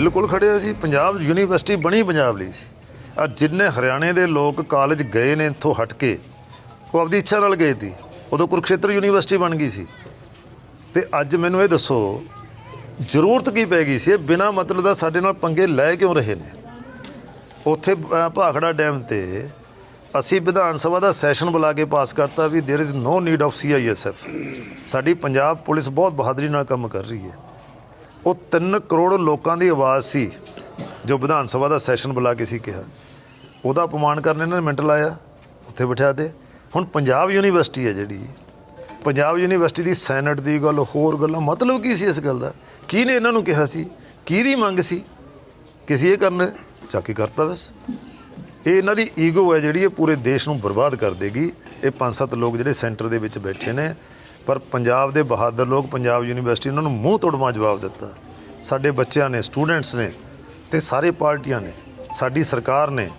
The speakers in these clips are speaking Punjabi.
ਬਿਲਕੁਲ ਖੜਿਆ ਸੀ ਪੰਜਾਬ ਯੂਨੀਵਰਸਿਟੀ ਬਣੀ ਪੰਜਾਬ ਲਈ ਸੀ ਆ ਜਿੰਨੇ ਹਰਿਆਣੇ ਦੇ ਲੋਕ ਕਾਲਜ ਗਏ ਨੇ ਇੱਥੋਂ ਹਟ ਕੇ ਉਹ ਆਪਦੀ ਇੱਛਾ ਨਾਲ ਗਏ ਸੀ ਉਦੋਂ ਕੁਰੂਕਸ਼ੇਤਰ ਯੂਨੀਵਰਸਿਟੀ ਬਣ ਗਈ ਸੀ ਤੇ ਅੱਜ ਮੈਨੂੰ ਇਹ ਦੱਸੋ ਜ਼ਰੂਰਤ ਕੀ ਪੈ ਗਈ ਸੀ ਇਹ ਬਿਨਾ ਮਤਲਬ ਦਾ ਸਾਡੇ ਨਾਲ ਪੰਗੇ ਲੈ ਕਿਉਂ ਰਹੇ ਨੇ ਉੱਥੇ ਅ, ਭਾਖੜਾ ਡੈਮ ਤੇ ਅਸੀਂ ਵਿਧਾਨ ਸਭਾ ਦਾ ਸੈਸ਼ਨ ਬੁਲਾ ਕੇ ਪਾਸ ਕਰਤਾ ਵੀ there is no need of CISF ਸਾਡੀ ਪੰਜਾਬ ਪੁਲਿਸ ਬਹੁਤ ਬਹਾਦਰੀ ਨਾਲ ਕੰਮ ਕਰ ਰਹੀ ਹੈ ਉਹ 3 ਕਰੋੜ ਲੋਕਾਂ ਦੀ ਆਵਾਜ਼ ਸੀ ਜੋ ਵਿਧਾਨ ਸਭਾ ਦਾ ਸੈਸ਼ਨ ਬੁਲਾ ਕੇ ਸੀ ਕਿਹਾ। ਉਹਦਾ ਅਪਮਾਨ ਕਰਨ ਇਹਨਾਂ ਨੇ ਮਿੰਟ ਲਾਇਆ, ਉੱਥੇ ਬਿਠਾ ਦੇ ਹੁਣ ਪੰਜਾਬ ਯੂਨੀਵਰਸਿਟੀ ਹੈ ਜਿਹੜੀ। ਪੰਜਾਬ ਯੂਨੀਵਰਸਿਟੀ ਦੀ ਸੈਨੇਟ ਦੀ ਗੱਲ, ਹੋਰ ਗੱਲਾਂ, ਮਤਲਬ ਕੀ ਸੀ ਇਸ ਗੱਲ ਦਾ? ਕੀ ਨੇ ਇਹਨਾਂ ਨੂੰ ਕਿਹਾ ਸੀ? ਕਿਹਦੀ ਮੰਗ ਸੀ? ਕਿਸੇ ਇਹ ਕਰਨ, ਚਾਕੀ ਕਰਤਾ ਬਸ। ਇਹ ਇਹਨਾਂ ਦੀ ਈਗੋ ਹੈ ਜਿਹੜੀ ਇਹ ਪੂਰੇ ਦੇਸ਼ ਨੂੰ ਬਰਬਾਦ ਕਰ ਦੇਗੀ। ਇਹ ਪੰਜ ਸੱਤ ਲੋਕ ਜਿਹੜੇ ਸੈਂਟਰ ਦੇ ਵਿੱਚ ਬੈਠੇ ਨੇ। ਪਰ ਪੰਜਾਬ ਦੇ ਬਹਾਦਰ ਲੋਕ ਪੰਜਾਬ ਯੂਨੀਵਰਸਿਟੀ ਉਹਨਾਂ ਨੂੰ ਮੂੰਹ ਤੋੜਵਾ ਜਵਾਬ ਦਿੱਤਾ। ਸਾਡੇ ਬੱਚਿਆਂ ਨੇ ਸਟੂਡੈਂਟਸ ਨੇ ਤੇ ਸਾਰੇ ਪਾਰਟੀਆਂ ਨੇ ਸਾਡੀ ਸਰਕਾਰ ਨੇ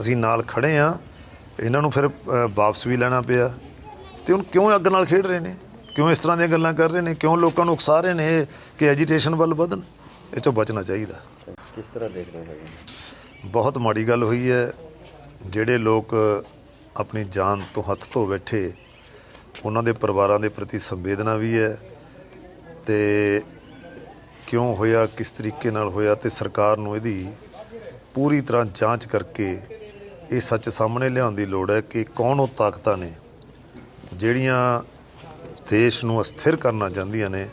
ਅਸੀਂ ਨਾਲ ਖੜੇ ਆ ਇਹਨਾਂ ਨੂੰ ਫਿਰ ਵਾਪਸ ਵੀ ਲੈਣਾ ਪਿਆ। ਤੇ ਹੁਣ ਕਿਉਂ ਅੱਗ ਨਾਲ ਖੇਡ ਰਹੇ ਨੇ? ਕਿਉਂ ਇਸ ਤਰ੍ਹਾਂ ਦੀਆਂ ਗੱਲਾਂ ਕਰ ਰਹੇ ਨੇ? ਕਿਉਂ ਲੋਕਾਂ ਨੂੰ ਉਕਸਾ ਰਹੇ ਨੇ ਕਿ ਐਜੀਟੇਸ਼ਨ ਵੱਲ ਵਧਣ? ਇਹ ਚੋਂ ਬਚਣਾ ਚਾਹੀਦਾ। ਕਿਸ ਤਰ੍ਹਾਂ ਦੇਖ ਰਹੇ ਹੈਗੇ ਬਹੁਤ ਮਾੜੀ ਗੱਲ ਹੋਈ ਹੈ। ਜਿਹੜੇ ਲੋਕ ਆਪਣੀ ਜਾਨ ਤੋਂ ਹੱਥ ਧੋ ਬੈਠੇ ਉਹਨਾਂ ਦੇ ਪਰਿਵਾਰਾਂ ਦੇ ਪ੍ਰਤੀ ਸੰਵੇਦਨਾ ਵੀ ਹੈ ਤੇ ਕਿਉਂ ਹੋਇਆ, ਕਿਸ ਤਰੀਕੇ ਨਾਲ ਹੋਇਆ ਤੇ ਸਰਕਾਰ ਨੂੰ ਇਹਦੀ ਪੂਰੀ ਤਰ੍ਹਾਂ ਜਾਂਚ ਕਰਕੇ ਇਹ ਸੱਚ ਸਾਹਮਣੇ ਲਿਆਉਣ ਦੀ ਲੋੜ ਹੈ ਕਿ ਕੌਣ ਉਹ ਤਾਕਤਾਂ ਨੇ ਜਿਹੜੀਆਂ ਦੇਸ਼ ਨੂੰ ਅਸਥਿਰ ਕਰਨਾ ਚਾਹੁੰਦੀਆਂ ਨੇ,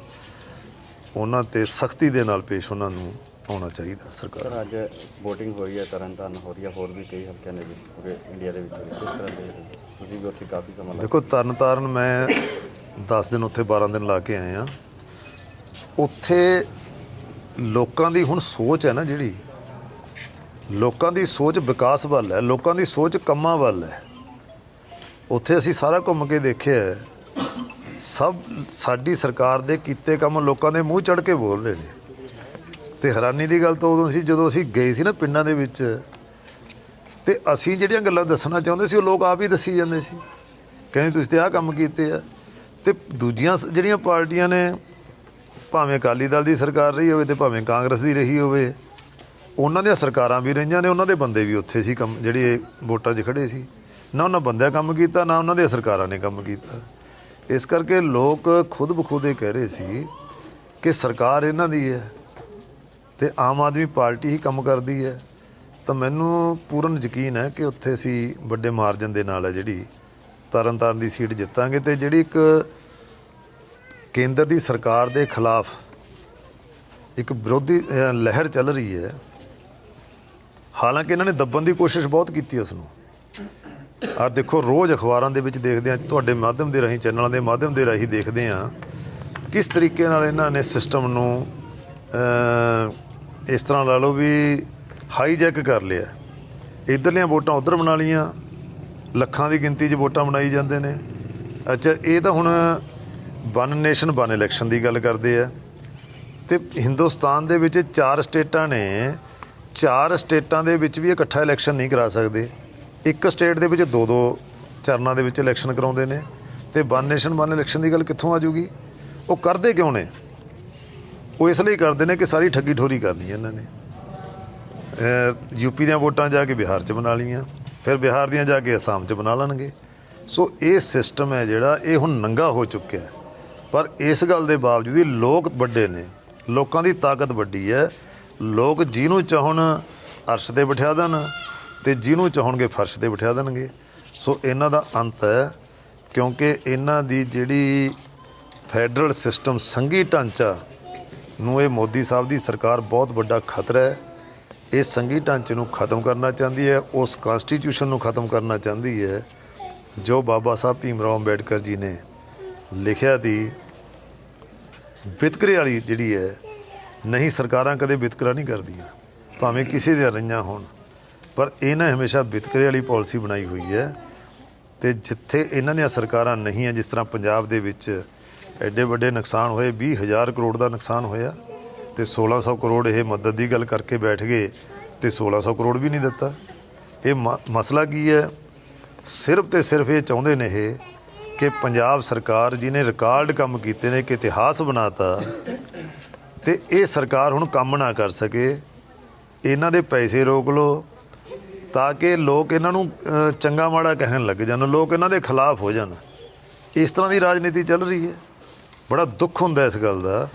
ਉਹਨਾਂ ਤੇ ਸਖਤੀ ਦੇ ਨਾਲ ਪੇਸ਼ ਉਹਨਾਂ ਨੂੰ ਆਉਣਾ ਚਾਹੀਦਾ ਸਰਕਾਰ ਸਰ ਅੱਜ VOTING ਹੋ ਰਹੀ ਹੈ ਤਰਨਤਾਰਨ ਹੋ ਰਹੀ ਹੈ ਹੋਰ ਵੀ ਕਈ ਹਲਕਿਆਂ ਦੇ ਵਿੱਚ ਪੂਰੇ ਇੰਡੀਆ ਦੇ ਵਿੱਚ। ਕਿਸ ਤਰ੍ਹਾਂ ਹੋ? ਤੁਸੀਂ ਵੀ ਉੱਥੇ ਕਾਫੀ ਸਮਾਂ ਲਾ ਦੇਖੋ ਤਰਨ ਤਾਰਨ ਮੈਂ 10 ਦਿਨ ਉੱਥੇ 12 ਦਿਨ ਲਾ ਕੇ ਆਏ ਆ ਉੱਥੇ ਲੋਕਾਂ ਦੀ ਹੁਣ ਸੋਚ ਹੈ ਨਾ ਜਿਹੜੀ ਲੋਕਾਂ ਦੀ ਸੋਚ ਵਿਕਾਸ ਵੱਲ ਹੈ ਲੋਕਾਂ ਦੀ ਸੋਚ ਕੰਮਾਂ ਵੱਲ ਹੈ ਉੱਥੇ ਅਸੀਂ ਸਾਰਾ ਘੁੰਮ ਕੇ ਦੇਖਿਆ। ਸਭ ਸਾਡੀ ਸਰਕਾਰ ਦੇ ਕੀਤੇ ਕੰਮ ਲੋਕਾਂ ਦੇ ਮੂੰਹ ਚੜ ਕੇ ਬੋਲ ਰਹੇ ਨੇ ਤੇ ਹੈਰਾਨੀ ਦੀ ਗੱਲ ਤਾਂ ਉਦੋਂ ਸੀ ਜਦੋਂ ਅਸੀਂ ਗਏ ਸੀ ਨਾ ਪਿੰਡਾਂ ਦੇ ਵਿੱਚ, ਤੇ ਅਸੀਂ ਜਿਹੜੀਆਂ ਗੱਲਾਂ ਦੱਸਣਾ ਚਾਹੁੰਦੇ ਸੀ ਉਹ ਲੋਕ ਆਪ ਹੀ ਦੱਸੀ ਜਾਂਦੇ ਸੀ। ਕਹਿੰਦੇ ਤੁਸੀਂ ਤੇ ਆਹ ਕੰਮ ਕੀਤੇ ਆ। ਤੇ ਦੂਜੀਆਂ ਸ- ਜਿਹੜੀਆਂ ਪਾਰਟੀਆਂ ਨੇ, ਭਾਵੇਂ ਅਕਾਲੀ ਦਲ ਦੀ ਸਰਕਾਰ ਰਹੀ ਹੋਵੇ ਤੇ ਭਾਵੇਂ ਕਾਂਗਰਸ ਦੀ ਰਹੀ ਹੋਵੇ, ਉਹਨਾਂ ਦੀਆਂ ਸਰਕਾਰਾਂ ਵੀ ਰਹੀਆਂ ਨੇ, ਉਹਨਾਂ ਦੇ ਬੰਦੇ ਵੀ ਉੱਥੇ ਸੀ ਕੰਮ, ਜਿਹੜੇ ਵੋਟਾਂ 'ਚ ਖੜੇ ਸੀ। ਨਾ ਉਹਨਾਂ ਬੰਦਿਆਂ ਕੰਮ ਕੀਤਾ, ਨਾ ਉਹਨਾਂ ਦੀਆਂ ਸਰਕਾਰਾਂ ਨੇ ਕੰਮ ਕੀਤਾ। ਇਸ ਕਰਕੇ ਲੋਕ ਖੁਦ ਬਖੁਦ ਇਹ ਕਹਿ ਰਹੇ ਸੀ ਕਿ ਸਰਕਾਰ ਇਹਨਾਂ ਦੀ ਹੈ। ਤੇ ਆਮ ਆਦਮੀ ਪਾਰਟੀ ਹੀ ਕੰਮ ਕਰਦੀ ਹੈ। ਤਾਂ ਮੈਨੂੰ ਪੂਰਨ ਯਕੀਨ ਹੈ ਕਿ ਉੱਥੇ ਅਸੀਂ ਵੱਡੇ ਮਾਰਜਨ ਦੇ ਨਾਲ ਹੈ ਜਿਹੜੀ ਤਰਨਤਾਰਨ ਦੀ ਸੀਟ ਜਿੱਤਾਂਗੇ ਤੇ ਜਿਹੜੀ ਇੱਕ ਕੇਂਦਰ ਦੀ ਸਰਕਾਰ ਦੇ ਖਿਲਾਫ ਇੱਕ ਵਿਰੋਧੀ ਲਹਿਰ ਚੱਲ ਰਹੀ ਹੈ। ਹਾਲਾਂਕਿ ਇਹਨਾਂ ਨੇ ਦੱਬਣ ਦੀ ਕੋਸ਼ਿਸ਼ ਬਹੁਤ ਕੀਤੀ ਉਸ ਨੂੰ। ਆ ਦੇਖੋ, ਰੋਜ਼ ਅਖਬਾਰਾਂ ਦੇ ਵਿੱਚ ਦੇਖਦੇ ਆ ਤੁਹਾਡੇ ਮਾਧਿਅਮ ਦੇ ਰਾਹੀਂ, ਚੈਨਲਾਂ ਦੇ ਮਾਧਿਅਮ ਦੇ ਰਾਹੀਂ ਦੇਖਦੇ ਆ ਕਿਸ ਤਰੀਕੇ ਨਾਲ ਇਹਨਾਂ ਨੇ ਸਿਸਟਮ ਨੂੰ ਇਸ ਤਰ੍ਹਾਂ ਲਾ ਲਓ ਵੀ ਹਾਈਜੈਕ ਕਰ ਲਿਆ। ਇਧਰਲੀਆਂ ਵੋਟਾਂ ਉਧਰ ਬਣਾ ਲੀਆਂ ਲੱਖਾਂ ਦੀ ਗਿਣਤੀ 'ਚ ਵੋਟਾਂ ਬਣਾਈ ਜਾਂਦੇ ਨੇ। ਅੱਛਾ, ਇਹ ਤਾਂ ਹੁਣ ਵਨ ਨੇਸ਼ਨ ਵਨ ਇਲੈਕਸ਼ਨ ਦੀ ਗੱਲ ਕਰਦੇ ਆ। ਤੇ ਹਿੰਦੁਸਤਾਨ ਦੇ ਵਿੱਚ ਚਾਰ ਸਟੇਟਾਂ ਨੇ। ਚਾਰ ਸਟੇਟਾਂ ਦੇ ਵਿੱਚ ਵੀ ਇਕੱਠਾ ਇਲੈਕਸ਼ਨ ਨਹੀਂ ਕਰਾ ਸਕਦੇ। ਇੱਕ ਸਟੇਟ ਦੇ ਵਿੱਚ ਦੋ ਦੋ ਚਰਨਾਂ ਦੇ ਵਿੱਚ ਇਲੈਕਸ਼ਨ ਕਰਾਉਂਦੇ ਨੇ। ਤੇ ਵਨ ਨੇਸ਼ਨ ਵਨ ਇਲੈਕਸ਼ਨ ਦੀ ਗੱਲ ਕਿੱਥੋਂ ਆ ਜੂਗੀ ਉਹ ਕਰਦੇ ਕਿਉਂ ਨੇ? ਉਹ ਇਸ ਲਈ ਕਰਦੇ ਨੇ ਕਿ ਸਾਰੀ ਠੱਗੀ ਠੋਰੀ ਕਰਨੀ ਹੈ ਇਹਨਾਂ ਨੇ। ਯੂਪੀ ਦੀਆਂ ਵੋਟਾਂ ਜਾ ਕੇ ਬਿਹਾਰ 'ਚ ਬਣਾ ਲਈਆਂ, ਫਿਰ ਬਿਹਾਰ ਦੀਆਂ ਜਾ ਕੇ ਅਸਾਮ 'ਚ ਬਣਾ ਲੈਣਗੇ। ਸੋ ਇਹ ਸਿਸਟਮ ਹੈ ਜਿਹੜਾ, ਇਹ ਹੁਣ ਨੰਗਾ ਹੋ ਚੁੱਕਿਆ ਹੈ। ਪਰ ਇਸ ਗੱਲ ਦੇ ਬਾਵਜੂਦ ਵੀ ਲੋਕ ਵੱਡੇ ਨੇ, ਲੋਕਾਂ ਦੀ ਤਾਕਤ ਵੱਡੀ ਹੈ। ਲੋਕ ਜਿਹਨੂੰ ਚਾਹਣ ਅਰਸ਼ ਤੇ ਬਿਠਾ ਦੇਣ ਤੇ ਜਿਹਨੂੰ ਚਾਹਣਗੇ ਫਰਸ਼ ਤੇ ਬਿਠਾ ਦੇਣਗੇ। ਸੋ ਇਹਨਾਂ ਦਾ ਅੰਤ ਹੈ, ਕਿਉਂਕਿ ਇਹਨਾਂ ਦੀ ਜਿਹੜੀ ਫੈਡਰਲ ਸਿਸਟਮ ਸੰਘੀ ਢਾਂਚਾ ਨੂੰ ਇਹ ਮੋਦੀ ਸਾਹਿਬ ਦੀ ਸਰਕਾਰ ਬਹੁਤ ਵੱਡਾ ਖਤਰਾ ਹੈ। ਇਹ ਸੰਘੀ ਢਾਂਚੇ ਨੂੰ ਖਤਮ ਕਰਨਾ ਚਾਹੁੰਦੀ ਹੈ, ਉਸ ਕਨਸਟੀਟਿਊਸ਼ਨ ਨੂੰ ਖਤਮ ਕਰਨਾ ਚਾਹੁੰਦੀ ਹੈ, ਜੋ ਬਾਬਾ ਸਾਹਿਬ ਭੀਮ ਰਾਓ ਅੰਬੇਡਕਰ ਜੀ ਨੇ ਲਿਖਿਆ ਦੀ ਵਿਤਕਰੇ ਵਾਲੀ ਜਿਹੜੀ ਹੈ, ਨਹੀਂ ਸਰਕਾਰਾਂ ਕਦੇ ਵਿਤਕਰਾ ਨਹੀਂ ਕਰਦੀਆਂ, ਭਾਵੇਂ ਕਿਸੇ ਦੇ ਰਹੀਆਂ ਹੋਣ, ਪਰ ਇਹਨਾਂ ਹਮੇਸ਼ਾ ਵਿਤਕਰੇ ਵਾਲੀ ਪਾਲਿਸੀ ਬਣਾਈ ਹੋਈ ਹੈ। ਤੇ ਜਿੱਥੇ ਇਹਨਾਂ ਦੀਆਂ ਸਰਕਾਰਾਂ ਨਹੀਂ ਹੈ, ਜਿਸ ਤਰ੍ਹਾਂ ਪੰਜਾਬ ਦੇ ਵਿੱਚ ਐਡੇ ਵੱਡੇ ਨੁਕਸਾਨ ਹੋਏ 20000 ਕਰੋੜ ਦਾ ਨੁਕਸਾਨ ਹੋਇਆ ਤੇ 1600 ਕਰੋੜ ਇਹ ਮਦਦ ਦੀ ਗੱਲ ਕਰਕੇ ਬੈਠ ਗਏ ਤੇ 1600 ਕਰੋੜ ਵੀ ਨਹੀਂ ਦਿੱਤਾ। ਇਹ ਮ- ਮਸਲਾ ਕੀ ਹੈ? ਸਿਰਫ ਤੇ ਸਿਰਫ ਇਹ ਚਾਹੁੰਦੇ ਨੇ ਇਹ ਕਿ ਪੰਜਾਬ ਸਰਕਾਰ ਜਿਹਨੇ ਰਿਕਾਰਡ ਕੰਮ ਕੀਤੇ ਨੇ ਕਿ ਇਤਿਹਾਸ ਬਣਾਤਾ ਤੇ ਇਹ ਸਰਕਾਰ ਹੁਣ ਕੰਮ ਨਾ ਕਰ ਸਕੇ। ਇਹਨਾਂ ਦੇ ਪੈਸੇ ਰੋਕ ਲਓ ਤਾਂ ਕਿ ਲੋਕ ਇਹਨਾਂ ਨੂੰ ਚੰਗਾ ਮਾੜਾ ਕਹਿਣ ਲੱਗ ਜਾਣ, ਲੋਕ ਇਹਨਾਂ ਦੇ ਖਿਲਾਫ ਹੋ ਜਾਣ। ਇਸ ਤਰ੍ਹਾਂ ਦੀ ਰਾਜਨੀਤੀ ਚੱਲ ਰਹੀ ਹੈ। ਬੜਾ ਦੁੱਖ ਹੁੰਦਾ ਇਸ ਗੱਲ ਦਾ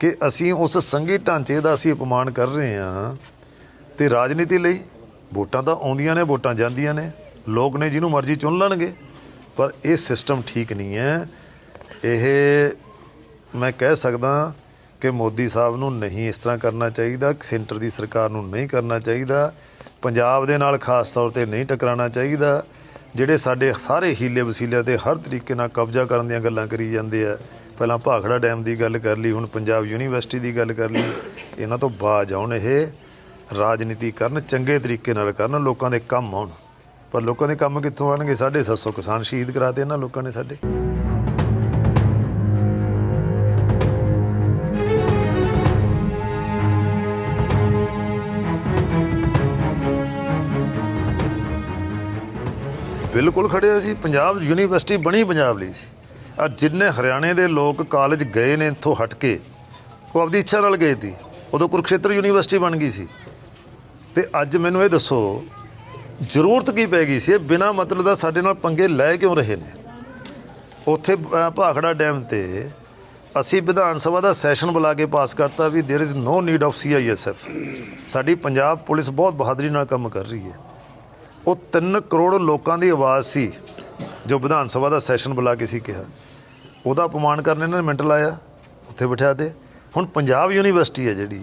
ਕਿ ਅਸੀਂ ਉਸ ਸੰਘੀ ਢਾਂਚੇ ਦਾ ਅਸੀਂ ਅਪਮਾਨ ਕਰ ਰਹੇ ਹਾਂ ਤੇ ਰਾਜਨੀਤੀ ਲਈ ਵੋਟਾਂ ਤਾਂ ਆਉਂਦੀਆਂ ਨੇ, ਵੋਟਾਂ ਜਾਂਦੀਆਂ ਨੇ, ਲੋਕ ਨੇ ਜਿਹਨੂੰ ਮਰਜ਼ੀ ਚੁਣ ਲੈਣਗੇ, ਪਰ ਇਹ ਸਿਸਟਮ ਠੀਕ ਨਹੀਂ ਹੈ। ਇਹ ਮੈਂ ਕਹਿ ਸਕਦਾ ਕਿ ਮੋਦੀ ਸਾਹਿਬ ਨੂੰ ਨਹੀਂ ਇਸ ਤਰ੍ਹਾਂ ਕਰਨਾ ਚਾਹੀਦਾ, ਸੈਂਟਰ ਦੀ ਸਰਕਾਰ ਨੂੰ ਨਹੀਂ ਕਰਨਾ ਚਾਹੀਦਾ, ਪੰਜਾਬ ਦੇ ਨਾਲ ਖਾਸ ਤੌਰ ਤੇ ਨਹੀਂ ਟਕਰਾਉਣਾ ਚਾਹੀਦਾ, ਜਿਹੜੇ ਸਾਡੇ ਸਾਰੇ ਹੀਲੇ ਵਸੀਲਿਆਂ ਤੇ ਹਰ ਤਰੀਕੇ ਨਾਲ ਕਬਜ਼ਾ ਕਰਨ ਦੀਆਂ ਗੱਲਾਂ ਕਰੀ ਜਾਂਦੇ ਆ। ਪਹਿਲਾਂ ਭਾਖੜਾ ਡੈਮ ਦੀ ਗੱਲ ਕਰ ਲਈ, ਹੁਣ ਪੰਜਾਬ ਯੂਨੀਵਰਸਿਟੀ ਦੀ ਗੱਲ ਕਰ ਲਈ, ਇਹਨਾਂ ਤੋਂ ਬਾਜ ਆਉਣ ਇਹ ਰਾਜਨੀਤੀ ਕਰਨ, ਚੰਗੇ ਤਰੀਕੇ ਨਾਲ ਕਰਨ, ਲੋਕਾਂ ਦੇ ਕੰਮ ਆਉਣ। ਪਰ ਲੋਕਾਂ ਦੇ ਕੰਮ ਕਿੱਥੋਂ ਆਣਗੇ ਸਾਡੇ 700 ਕਿਸਾਨ ਸ਼ਹੀਦ ਕਰਾਤੇ ਇਹਨਾਂ ਲੋਕਾਂ ਨੇ ਸਾਡੇ। ਬਿਲਕੁਲ ਖੜੇ ਸੀ ਪੰਜਾਬ ਯੂਨੀਵਰਸਿਟੀ ਬਣੀ ਪੰਜਾਬ ਲਈ ਸੀ। ਜਿੰਨੇ ਹਰਿਆਣੇ ਦੇ ਲੋਕ ਕਾਲਜ ਗਏ ਨੇ ਇੱਥੋਂ ਹਟ ਕੇ ਉਹ ਆਪਦੀ ਇੱਛਾ ਨਾਲ ਗਏ ਸੀ ਉਦੋਂ ਕੁਰੂਕਸ਼ੇਤਰ ਯੂਨੀਵਰਸਿਟੀ ਬਣ ਗਈ ਸੀ ਤੇ ਅੱਜ ਮੈਨੂੰ ਇਹ ਦੱਸੋ ਜ਼ਰੂਰਤ ਕੀ ਪੈ ਗਈ ਸੀ ਇਹ ਬਿਨਾ ਮਤਲਬ ਦਾ ਸਾਡੇ ਨਾਲ ਪੰਗੇ ਲੈ ਕਿਉਂ ਰਹੇ ਨੇ ਉੱਥੇ ਅ, ਭਾਖੜਾ ਡੈਮ ਤੇ ਅਸੀਂ ਵਿਧਾਨ ਸਭਾ ਦਾ ਸੈਸ਼ਨ ਬੁਲਾ ਕੇ ਪਾਸ ਕਰਤਾ ਵੀ there is no need of CISF ਸਾਡੀ ਪੰਜਾਬ ਪੁਲਿਸ ਬਹੁਤ ਬਹਾਦਰੀ ਨਾਲ ਕੰਮ ਕਰ ਰਹੀ ਹੈ ਉਹ 3 ਕਰੋੜ ਲੋਕਾਂ ਦੀ ਆਵਾਜ਼ ਸੀ ਜੋ ਵਿਧਾਨ ਸਭਾ ਦਾ ਸੈਸ਼ਨ ਬੁਲਾ ਕੇ ਸੀ ਕਿਹਾ, ਉਹਦਾ ਅਪਮਾਨ ਕਰਨ ਇਹਨਾਂ ਨੇ ਮਿੰਟ ਲਾਇਆ, ਉੱਥੇ ਬਿਠਾ ਦੇ ਹੁਣ ਪੰਜਾਬ ਯੂਨੀਵਰਸਿਟੀ ਹੈ ਜਿਹੜੀ,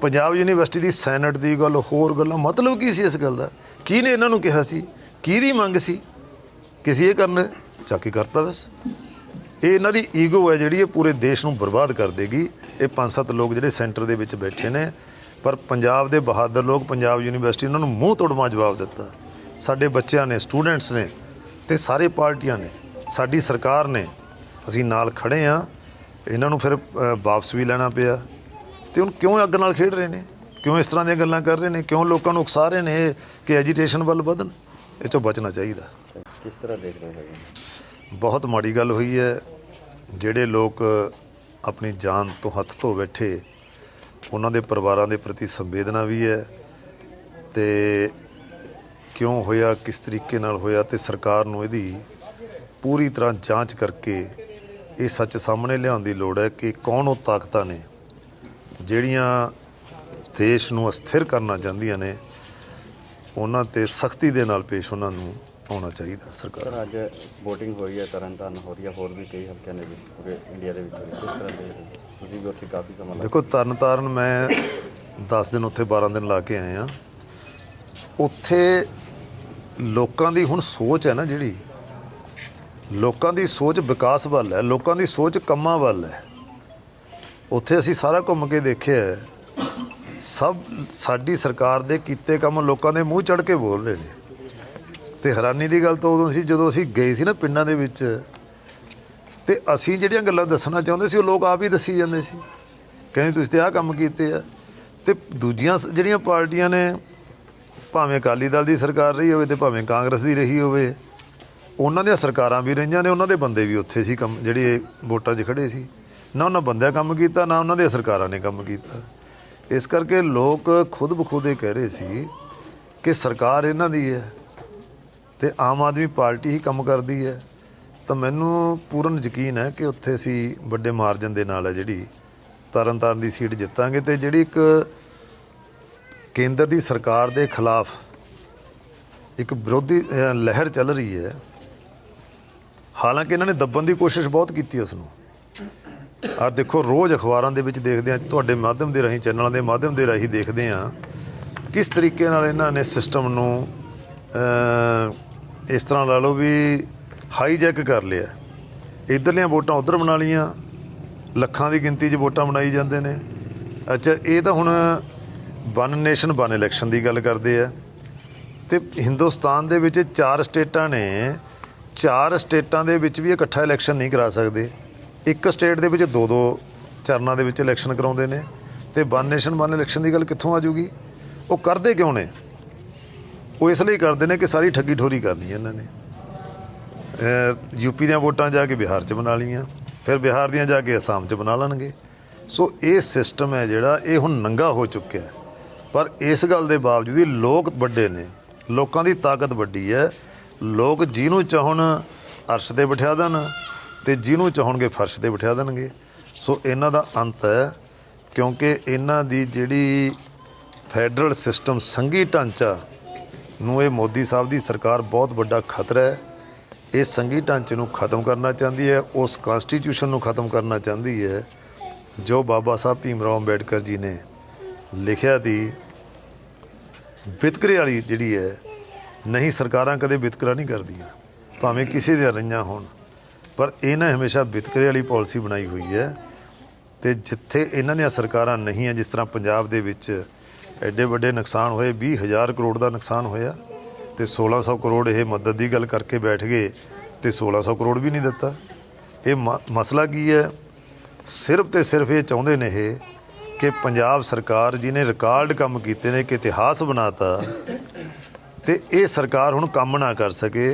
ਪੰਜਾਬ ਯੂਨੀਵਰਸਿਟੀ ਦੀ ਸੈਨੇਟ ਦੀ ਗੱਲ, ਹੋਰ ਗੱਲਾਂ, ਮਤਲਬ ਕੀ ਸੀ ਇਸ ਗੱਲ ਦਾ? ਕੀ ਨੇ ਇਹਨਾਂ ਨੂੰ ਕਿਹਾ ਸੀ? ਕਿਹਦੀ ਮੰਗ ਸੀ? ਕਿਸੇ ਇਹ ਕਰਨ ਚੱਕ ਕੇ ਕਰਤਾ ਬਸ। ਇਹ ਇਹਨਾਂ ਦੀ ਈਗੋ ਹੈ ਜਿਹੜੀ, ਇਹ ਪੂਰੇ ਦੇਸ਼ ਨੂੰ ਬਰਬਾਦ ਕਰ ਦੇਗੀ। ਇਹ ਪੰਜ ਸੱਤ ਲੋਕ ਜਿਹੜੇ ਸੈਂਟਰ ਦੇ ਵਿੱਚ ਬੈਠੇ ਨੇ, ਪਰ ਪੰਜਾਬ ਦੇ ਬਹਾਦਰ ਲੋਕ, ਪੰਜਾਬ ਯੂਨੀਵਰਸਿਟੀ ਉਹਨਾਂ ਨੂੰ ਮੂੰਹ ਤੋੜਵਾ ਜਵਾਬ ਦਿੱਤਾ। ਸਾਡੇ ਬੱਚਿਆਂ ਨੇ ਸਟੂਡੈਂਟਸ ਨੇ ਤੇ ਸਾਰੇ ਪਾਰਟੀਆਂ ਨੇ ਸਾਡੀ ਸਰਕਾਰ ਨੇ ਅਸੀਂ ਨਾਲ ਖੜੇ ਆ ਇਹਨਾਂ ਨੂੰ ਫਿਰ ਵਾਪਸ ਵੀ ਲੈਣਾ ਪਿਆ। ਤੇ ਹੁਣ ਕਿਉਂ ਅੱਗ ਨਾਲ ਖੇਡ ਰਹੇ ਨੇ? ਕਿਉਂ ਇਸ ਤਰ੍ਹਾਂ ਦੀਆਂ ਗੱਲਾਂ ਕਰ ਰਹੇ ਨੇ? ਕਿਉਂ ਲੋਕਾਂ ਨੂੰ ਉਕਸਾ ਰਹੇ ਨੇ ਕਿ ਐਜੀਟੇਸ਼ਨ ਵੱਲ ਵਧਣ? ਇਹ ਚੋਂ ਬਚਣਾ ਚਾਹੀਦਾ। ਕਿਸ ਤਰ੍ਹਾਂ ਦੇਖ ਰਹੇ ਹੋ ਬਹੁਤ ਮਾੜੀ ਗੱਲ ਹੋਈ ਹੈ। ਜਿਹੜੇ ਲੋਕ ਆਪਣੀ ਜਾਨ ਤੋਂ ਹੱਥ ਧੋ ਬੈਠੇ ਉਹਨਾਂ ਦੇ ਪਰਿਵਾਰਾਂ ਦੇ ਪ੍ਰਤੀ ਸੰਵੇਦਨਾ ਵੀ ਹੈ। ਤੇ ਕਿਉਂ ਹੋਇਆ ਕਿਸ ਤਰੀਕੇ ਨਾਲ ਹੋਇਆ ਤੇ ਸਰਕਾਰ ਨੂੰ ਇਹਦੀ ਪੂਰੀ ਤਰ੍ਹਾਂ ਜਾਂਚ ਕਰਕੇ ਇਹ ਸੱਚ ਸਾਹਮਣੇ ਲਿਆਉਣ ਦੀ ਲੋੜ ਹੈ ਕਿ ਕੌਣ ਉਹ ਤਾਕਤਾਂ ਨੇ ਜਿਹੜੀਆਂ ਦੇਸ਼ ਨੂੰ ਅਸਥਿਰ ਕਰਨਾ ਚਾਹੁੰਦੀਆਂ ਨੇ ਉਹਨਾਂ ਤੇ ਸਖਤੀ ਦੇ ਨਾਲ ਪੇਸ਼ ਉਹਨਾਂ ਨੂੰ ਆਉਣਾ ਚਾਹੀਦਾ ਸਰਕਾਰ ਸਰ ਅੱਜ VOTING ਹੋਈ ਹੈ ਤਰਨਤਾਰਨ ਹੋ ਰਹੀ ਹੈ ਹੋਰ ਵੀ ਕਈ ਹਲਕਿਆਂ ਦੇ ਵਿੱਚ ਪੂਰੇ ਇੰਡੀਆ ਦੇ ਵਿੱਚ ਹੋ ਰਹੀ ਹੈ। ਕਿਸ ਤਰ੍ਹਾਂ ਹੋ ਤੁਸੀਂ ਵੀ ਉੱਥੇ ਕਾਫੀ ਸਮਾਂ ਲਾ ਦੇਖੋ ਤਰਨ ਤਾਰਨ ਮੈਂ 10 ਦਿਨ ਉੱਥੇ 12 ਦਿਨ ਲਾ ਕੇ ਆਏ ਆ ਉੱਥੇ ਲੋਕਾਂ ਦੀ ਹੁਣ ਸੋਚ ਹੈ ਨਾ ਜਿਹੜੀ, ਲੋਕਾਂ ਦੀ ਸੋਚ ਵਿਕਾਸ ਵੱਲ ਹੈ, ਲੋਕਾਂ ਦੀ ਸੋਚ ਕੰਮਾਂ ਵੱਲ ਹੈ। ਉੱਥੇ ਅਸੀਂ ਸਾਰਾ ਘੁੰਮ ਕੇ ਦੇਖਿਆ ਸਭ ਸਾਡੀ ਸਰਕਾਰ ਦੇ ਕੀਤੇ ਕੰਮ ਲੋਕਾਂ ਦੇ ਮੂੰਹ ਚੜ ਕੇ ਬੋਲ ਰਹੇ ਨੇ। ਤੇ ਹੈਰਾਨੀ ਦੀ ਗੱਲ ਤਾਂ ਉਦੋਂ ਸੀ, ਜਦੋਂ ਅਸੀਂ ਗਏ ਸੀ ਨਾ ਪਿੰਡਾਂ ਦੇ ਵਿੱਚ, ਤੇ ਅਸੀਂ ਜਿਹੜੀਆਂ ਗੱਲਾਂ ਦੱਸਣਾ ਚਾਹੁੰਦੇ ਸੀ, ਉਹ ਲੋਕ ਆਪ ਹੀ ਦੱਸੀ ਜਾਂਦੇ ਸੀ। ਕਹਿੰਦੇ, ਤੁਸੀਂ ਤੇ ਆਹ ਕੰਮ ਕੀਤੇ ਆ। ਤੇ ਦੂਜੀਆਂ ਸ- ਜਿਹੜੀਆਂ ਪਾਰਟੀਆਂ ਨੇ ਭਾਵੇਂ ਅਕਾਲੀ ਦਲ ਦੀ ਸਰਕਾਰ ਰਹੀ ਹੋਵੇ ਤੇ ਭਾਵੇਂ ਕਾਂਗਰਸ ਦੀ ਰਹੀ ਹੋਵੇ, ਉਹਨਾਂ ਦੀਆਂ ਸਰਕਾਰਾਂ ਵੀ ਰਹੀਆਂ ਨੇ, ਉਹਨਾਂ ਦੇ ਬੰਦੇ ਵੀ ਉੱਥੇ ਸੀ ਕੰਮ, ਜਿਹੜੇ ਵੋਟਾਂ 'ਚ ਖੜੇ ਸੀ। ਨਾ ਉਹਨਾਂ ਬੰਦਿਆਂ ਕੰਮ ਕੀਤਾ, ਨਾ ਉਹਨਾਂ ਦੀਆਂ ਸਰਕਾਰਾਂ ਨੇ ਕੰਮ ਕੀਤਾ। ਇਸ ਕਰਕੇ ਲੋਕ ਖੁਦ ਬਖੁਦੇ ਕਹਿ ਰਹੇ ਸੀ ਕਿ ਸਰਕਾਰ ਇਹਨਾਂ ਦੀ ਹੈ ਤੇ ਆਮ ਆਦਮੀ ਪਾਰਟੀ ਹੀ ਕੰਮ ਕਰਦੀ ਹੈ। ਤਾਂ ਮੈਨੂੰ ਪੂਰਨ ਯਕੀਨ ਹੈ ਕਿ ਉੱਥੇ ਅਸੀਂ ਵੱਡੇ ਮਾਰਜਨ ਦੇ ਨਾਲ ਹੈ ਜਿਹੜੀ ਤਰਨਤਾਰਨ ਦੀ ਸੀਟ ਜਿੱਤਾਂਗੇ ਤੇ ਜਿਹੜੀ ਇੱਕ ਕੇਂਦਰ ਦੀ ਸਰਕਾਰ ਦੇ ਖਿਲਾਫ ਇੱਕ ਵਿਰੋਧੀ ਲਹਿਰ ਚੱਲ ਰਹੀ ਹੈ। ਹਾਲਾਂਕਿ ਇਹਨਾਂ ਨੇ ਦੱਬਣ ਦੀ ਕੋਸ਼ਿਸ਼ ਬਹੁਤ ਕੀਤੀ ਉਸ ਨੂੰ ਆ ਦੇਖੋ, ਰੋਜ਼ ਅਖਬਾਰਾਂ ਦੇ ਵਿੱਚ ਦੇਖਦੇ ਆ ਤੁਹਾਡੇ ਮਾਧਿਅਮ ਦੇ ਰਾਹੀਂ, ਚੈਨਲਾਂ ਦੇ ਮਾਧਿਅਮ ਦੇ ਰਾਹੀਂ ਦੇਖਦੇ ਆ ਕਿਸ ਤਰੀਕੇ ਨਾਲ ਇਹਨਾਂ ਨੇ ਸਿਸਟਮ ਨੂੰ ਇਸ ਤਰ੍ਹਾਂ ਲਾ ਲਓ ਵੀ ਹਾਈਜੈਕ ਕਰ ਲਿਆ। ਇਧਰਲੀਆਂ ਵੋਟਾਂ ਉਧਰ ਬਣਾ ਲੀਆਂ ਲੱਖਾਂ ਦੀ ਗਿਣਤੀ 'ਚ ਵੋਟਾਂ ਬਣਾਈ ਜਾਂਦੇ ਨੇ। ਅੱਛਾ, ਇਹ ਤਾਂ ਹੁਣ ਵਨ ਨੇਸ਼ਨ, ਵਨ ਇਲੈਕਸ਼ਨ ਦੀ ਗੱਲ ਕਰਦੇ ਆ। ਤੇ ਹਿੰਦੁਸਤਾਨ ਦੇ ਵਿੱਚ ਚਾਰ ਸਟੇਟਾਂ ਨੇ। ਚਾਰ ਸਟੇਟਾਂ ਦੇ ਵਿੱਚ ਵੀ ਇਕੱਠਾ ਇਲੈਕਸ਼ਨ ਨਹੀਂ ਕਰਾ ਸਕਦੇ। ਇੱਕ ਸਟੇਟ ਦੇ ਵਿੱਚ ਦੋ ਦੋ ਚਰਨਾਂ ਦੇ ਵਿੱਚ ਇਲੈਕਸ਼ਨ ਕਰਾਉਂਦੇ ਨੇ। ਤੇ ਵਨ ਨੇਸ਼ਨ, ਵਨ ਇਲੈਕਸ਼ਨ ਦੀ ਗੱਲ ਕਿੱਥੋਂ ਆ ਜੂਗੀ? ਉਹ ਕਰਦੇ ਕਿਉਂ ਨੇ? ਉਹ ਇਸ ਲਈ ਕਰਦੇ ਨੇ ਕਿ ਸਾਰੀ ਠੱਗੀ ਠੋਰੀ ਕਰਨੀ ਹੈ ਇਹਨਾਂ ਨੇ। ਅਹ ਯੂਪੀ ਦੀਆਂ ਵੋਟਾਂ ਜਾ ਕੇ ਬਿਹਾਰ 'ਚ ਬਣਾ ਲਈਆਂ। ਫਿਰ ਬਿਹਾਰ ਦੀਆਂ ਜਾ ਕੇ ਅਸਾਮ 'ਚ ਬਣਾ ਲੈਣਗੇ। ਸੋ ਇਹ ਸਿਸਟਮ ਹੈ ਜਿਹੜਾ, ਇਹ ਹੁਣ ਨੰਗਾ ਹੋ ਚੁੱਕਿਆ ਹੈ। ਪਰ ਇਸ ਗੱਲ ਦੇ ਬਾਵਜੂਦ ਵੀ ਲੋਕ ਵੱਡੇ ਨੇ, ਲੋਕਾਂ ਦੀ ਤਾਕਤ ਵੱਡੀ ਹੈ। ਲੋਕ ਜਿਹਨੂੰ ਚਾਹਣ ਅਰਸ਼ ਤੇ ਬਿਠਾ ਦੇਣ ਤੇ ਜਿਹਨੂੰ ਚਾਹਣਗੇ ਫਰਸ਼ ਤੇ ਬਿਠਾ ਦੇਣਗੇ। ਸੋ ਇਹਨਾਂ ਦਾ ਅੰਤ ਹੈ ਕਿਉਂਕਿ ਇਹਨਾਂ ਦੀ ਜਿਹੜੀ ਫੈਡਰਲ ਸਿਸਟਮ ਸੰਘੀ ਢਾਂਚਾ ਨੂੰ ਇਹ ਮੋਦੀ ਸਾਹਿਬ ਦੀ ਸਰਕਾਰ ਬਹੁਤ ਵੱਡਾ ਖਤਰਾ ਹੈ। ਇਹ ਸੰਘੀ ਢਾਂਚੇ ਨੂੰ ਖਤਮ ਕਰਨਾ ਚਾਹੁੰਦੀ ਹੈ, ਉਸ ਕਨਸਟੀਟਿਊਸ਼ਨ ਨੂੰ ਖਤਮ ਕਰਨਾ ਚਾਹੁੰਦੀ ਹੈ। ਜੋ ਬਾਬਾ ਸਾਹਿਬ ਭੀਮ ਰਾਓ ਅੰਬੇਡਕਰ ਜੀ ਨੇ ਲਿਖਿਆ ਦੀ ਵਿਤਕਰੇ ਵਾਲੀ ਜਿਹੜੀ ਹੈ, ਨਹੀਂ, ਸਰਕਾਰਾਂ ਕਦੇ ਵਿਤਕਰਾ ਨਹੀਂ ਕਰਦੀਆਂ। ਭਾਵੇਂ ਕਿਸੇ ਦੇ ਰਹੀਆਂ ਹੋਣ, ਪਰ ਇਹਨਾਂ ਹਮੇਸ਼ਾ ਵਿਤਕਰੇ ਵਾਲੀ ਪਾਲਿਸੀ ਬਣਾਈ ਹੋਈ ਹੈ ਤੇ ਜਿੱਥੇ ਇਹਨਾਂ ਦੀਆਂ ਸਰਕਾਰਾਂ ਨਹੀਂ ਹੈ, ਜਿਸ ਤਰ੍ਹਾਂ ਪੰਜਾਬ ਦੇ ਵਿੱਚ ਐਡੇ ਵੱਡੇ ਨੁਕਸਾਨ ਹੋਏ 20000 ਕਰੋੜ ਦਾ ਨੁਕਸਾਨ ਹੋਇਆ ਤੇ 1600 ਕਰੋੜ ਇਹ ਮਦਦ ਦੀ ਗੱਲ ਕਰਕੇ ਬੈਠ ਗਏ ਤੇ 1600 ਕਰੋੜ ਵੀ ਨਹੀਂ ਦਿੱਤਾ। ਇਹ ਮ- ਮਸਲਾ ਕੀ ਹੈ? ਸਿਰਫ ਤੇ ਸਿਰਫ ਇਹ ਚਾਹੁੰਦੇ ਨੇ ਇਹ ਕਿ ਪੰਜਾਬ ਸਰਕਾਰ ਜਿਹਨੇ ਰਿਕਾਰਡ ਕੰਮ ਕੀਤੇ ਨੇ ਕਿ ਇਤਿਹਾਸ ਬਣਾਤਾ ਤੇ ਇਹ ਸਰਕਾਰ ਹੁਣ ਕੰਮ ਨਾ ਕਰ ਸਕੇ।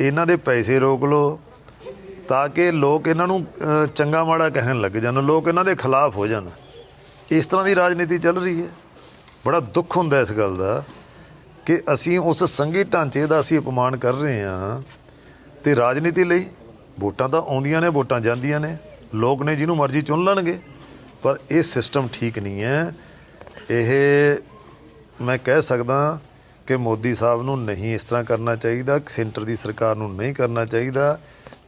ਇਹਨਾਂ ਦੇ ਪੈਸੇ ਰੋਕ ਲਓ ਤਾਂ ਕਿ ਲੋਕ ਇਹਨਾਂ ਨੂੰ ਚੰਗਾ ਮਾੜਾ ਕਹਿਣ ਲੱਗ ਜਾਣ, ਲੋਕ ਇਹਨਾਂ ਦੇ ਖਿਲਾਫ ਹੋ ਜਾਣ। ਇਸ ਤਰ੍ਹਾਂ ਦੀ ਰਾਜਨੀਤੀ ਚੱਲ ਰਹੀ ਹੈ। ਬੜਾ ਦੁੱਖ ਹੁੰਦਾ ਇਸ ਗੱਲ ਦਾ ਕਿ ਅਸੀਂ ਉਸ ਸੰਘੀ ਢਾਂਚੇ ਦਾ ਅਸੀਂ ਅਪਮਾਨ ਕਰ ਰਹੇ ਹਾਂ ਤੇ ਰਾਜਨੀਤੀ ਲਈ ਵੋਟਾਂ ਤਾਂ ਆਉਂਦੀਆਂ ਨੇ, ਵੋਟਾਂ ਜਾਂਦੀਆਂ ਨੇ। ਲੋਕ ਨੇ ਜਿਹਨੂੰ ਮਰਜ਼ੀ ਚੁਣ ਲੈਣਗੇ। ਪਰ ਇਹ ਸਿਸਟਮ ਠੀਕ ਨਹੀਂ ਹੈ। ਇਹ ਮੈਂ ਕਹਿ ਸਕਦਾ ਕਿ ਮੋਦੀ ਸਾਹਿਬ ਨੂੰ ਨਹੀਂ ਇਸ ਤਰ੍ਹਾਂ ਕਰਨਾ ਚਾਹੀਦਾ, ਸੈਂਟਰ ਦੀ ਸਰਕਾਰ ਨੂੰ ਨਹੀਂ ਕਰਨਾ ਚਾਹੀਦਾ,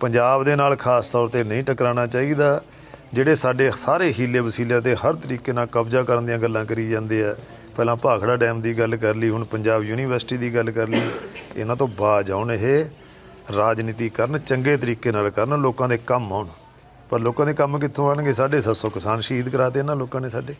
ਪੰਜਾਬ ਦੇ ਨਾਲ ਖਾਸ ਤੌਰ ਤੇ ਨਹੀਂ ਟਕਰਾਉਣਾ ਚਾਹੀਦਾ। ਜਿਹੜੇ ਸਾਡੇ ਸਾਰੇ ਹੀਲੇ ਵਸੀਲਿਆਂ ਤੇ ਹਰ ਤਰੀਕੇ ਨਾਲ ਕਬਜ਼ਾ ਕਰਨ ਦੀਆਂ ਗੱਲਾਂ ਕਰੀ ਜਾਂਦੇ ਆ। ਪਹਿਲਾਂ ਭਾਖੜਾ ਡੈਮ ਦੀ ਗੱਲ ਕਰ ਲਈ, ਹੁਣ ਪੰਜਾਬ ਯੂਨੀਵਰਸਿਟੀ ਦੀ ਗੱਲ ਕਰ ਲਈ। ਇਹਨਾਂ ਤੋਂ ਬਾਜ ਆਉਣ ਇਹ। ਰਾਜਨੀਤੀ ਕਰਨ, ਚੰਗੇ ਤਰੀਕੇ ਨਾਲ ਕਰਨ, ਲੋਕਾਂ ਦੇ ਕੰਮ ਆਉਣ। ਪਰ ਲੋਕਾਂ ਦੇ ਕੰਮ ਕਿੱਥੋਂ ਆਣਗੇ 750 ਕਿਸਾਨ ਸ਼ਹੀਦ ਕਰਾਤੇ ਇਹਨਾਂ ਲੋਕਾਂ ਨੇ ਸਾਡੇ।